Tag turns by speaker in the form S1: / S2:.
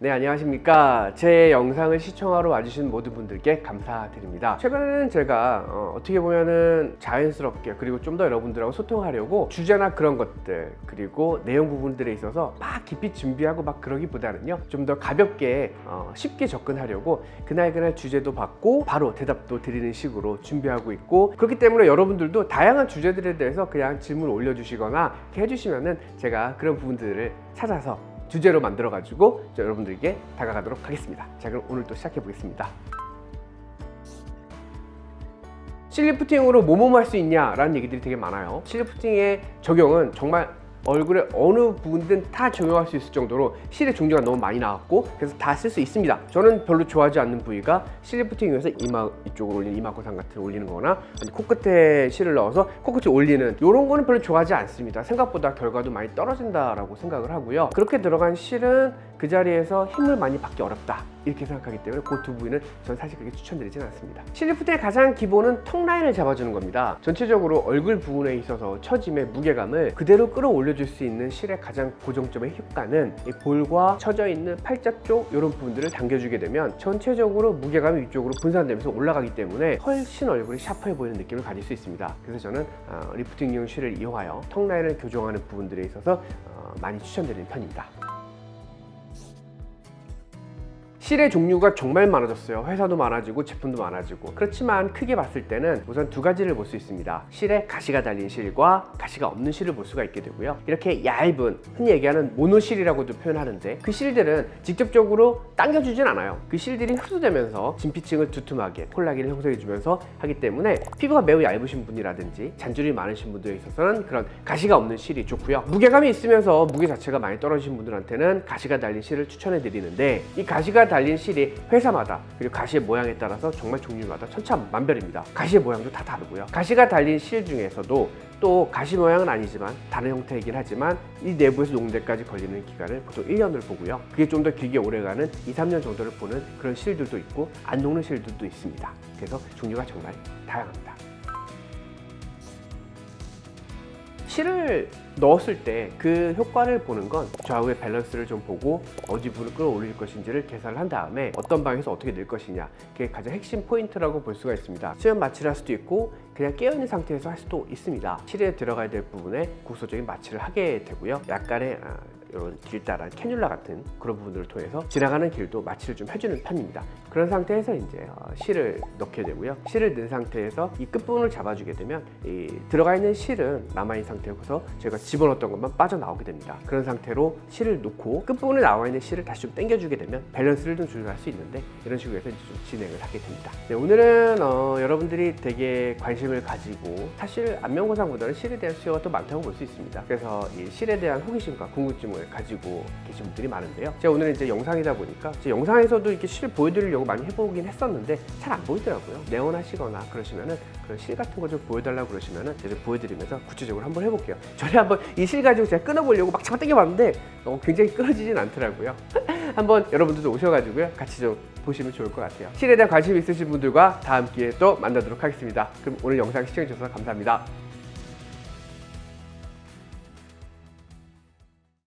S1: 네 안녕하십니까. 제 영상을 시청하러 와주신 모든 분들께 감사드립니다. 최근에는 제가 어, 떻게 보면은 자연스럽게 그리고 좀 더 여러분들하고 소통하려고 주제나 그런 것들 그리고 내용 부분들에 있어서 막 깊이 준비하고 막 그러기보다는요 좀 더 가볍게 어, 쉽게 접근하려고 그날 그날 주제도 받고 바로 대답도 드리는 식으로 준비하고 있고 그렇기 때문에 여러분들도 다양한 주제들에 대해서 그냥 질문 올려주시거나 해주시면은 제가 그런 부분들을 찾아서 주제로 만들어 가지고 여러분들에게 다가가도록 하겠습니다. 자 그럼 오늘 또 시작해 보겠습니다. 실리프팅으로 뭐뭐 할 수 있냐라는 얘기들이 되게 많아요. 실리프팅의 적용은 정말 얼굴의 어느 부분든 다 적용할 수 있을 정도로 실의 종류가 너무 많이 나왔고 그래서 다 쓸 수 있습니다. 저는 별로 좋아하지 않는 부위가 실리프팅 위해서 이마 이쪽으로 올리는 이마코상 같은 올리는 거나 코끝에 실을 넣어서 코끝에 올리는 이런 거는 별로 좋아하지 않습니다. 생각보다 결과도 많이 떨어진다라고 생각을 하고요. 그렇게 들어간 실은 그 자리에서 힘을 많이 받기 어렵다. 이렇게 생각하기 때문에 그 두 부위는 전 사실 그렇게 추천드리진 않습니다. 실리프트의 가장 기본은 턱 라인을 잡아주는 겁니다. 전체적으로 얼굴 부분에 있어서 처짐의 무게감을 그대로 끌어올려 줄 수 있는 실의 가장 고정점의 효과는 이 볼과 처져 있는 팔자 쪽 이런 부분들을 당겨주게 되면 전체적으로 무게감이 위쪽으로 분산되면서 올라가기 때문에 훨씬 얼굴이 샤프해 보이는 느낌을 가질 수 있습니다. 그래서 저는 어, 리프팅용 실을 이용하여 턱 라인을 교정하는 부분들에 있어서 어, 많이 추천드리는 편입니다. 실의 종류가 정말 많아졌어요. 회사도 많아지고 제품도 많아지고. 그렇지만 크게 봤을 때는 우선 두 가지를 볼 수 있습니다. 실에 가시가 달린 실과 가시가 없는 실을 볼 수가 있게 되고요. 이렇게 얇은 흔히 얘기하는 모노실이라고도 표현하는데 그 실들은 직접적으로 당겨주진 않아요. 그 실들이 흡수되면서 진피층을 두툼하게 콜라겐을 형성해주면서 하기 때문에 피부가 매우 얇으신 분이라든지 잔줄이 많으신 분들에 있어서는 그런 가시가 없는 실이 좋고요. 무게감이 있으면서 무게 자체가 많이 떨어지신 분들한테는 가시가 달린 실을 추천해 드리는데 이 가시가 달린 실이 회사마다 그리고 가시의 모양에 따라서 정말 종류마다 천차만별입니다. 가시의 모양도 다 다르고요. 가시가 달린 실 중에서도 또 가시 모양은 아니지만 다른 형태이긴 하지만 이 내부에서 녹는데까지 걸리는 기간을 보통 1년을 보고요. 그게 좀 더 길게 오래가는 2, 3년 정도를 보는 그런 실들도 있고 안 녹는 실들도 있습니다. 그래서 종류가 정말 다양합니다. 실을 넣었을 때 그 효과를 보는 건 좌우의 밸런스를 좀 보고 어디 부분을 끌어올릴 것인지를 계산을 한 다음에 어떤 방에서 어떻게 늘 것이냐 그게 가장 핵심 포인트라고 볼 수가 있습니다. 수면 마취를 할 수도 있고 그냥 깨어있는 상태에서 할 수도 있습니다 실에 들어가야 될 부분에 국소적인 마취를 하게 되고요 약간의 아, 이런 길다란 캐뉼라 같은 그런 부분들을 통해서 지나가는 길도 마취를 좀 해주는 편입니다. 그런 상태에서 이제 어, 실을 넣게 되고요. 실을 넣은 상태에서 이 끝부분을 잡아주게 되면 이 들어가 있는 실은 남아있는 상태여서 저희가 집어넣었던 것만 빠져나오게 됩니다. 그런 상태로 실을 놓고 끝부분에 나와 있는 실을 다시 좀 당겨주게 되면 밸런스를 좀 조절할 수 있는데 이런 식으로 해서 진행을 하게 됩니다. 네, 오늘은 어, 여러분들이 되게 관심 을 가지고 사실 안면고상보다는 실에 대한 수요가 더 많다고 볼 수 있습니다. 그래서 이 실에 대한 호기심과 궁금증을 가지고 계신 분들이 많은데요. 제가 오늘은 이제 영상이다 보니까 제 영상에서도 이렇게 실을 보여드리려고 많이 해보긴 했었는데 잘 안 보이더라고요. 네온하시거나 그러시면은 그런 실 같은 거 좀 보여달라고 그러시면은 제가 좀 보여드리면서 구체적으로 한번 해볼게요. 전에 한번 이 실 가지고 제가 끊어보려고 막 잡아 당겨봤는데 어, 굉장히 끊어지진 않더라고요. 한번 여러분들도 오셔가지고요. 같이 좀 보시면 좋을 것 같아요. 실에 대한 관심 있으신 분들과 다음 기회에 또 만나도록 하겠습니다. 그럼 오늘 영상 시청해주셔서 감사합니다.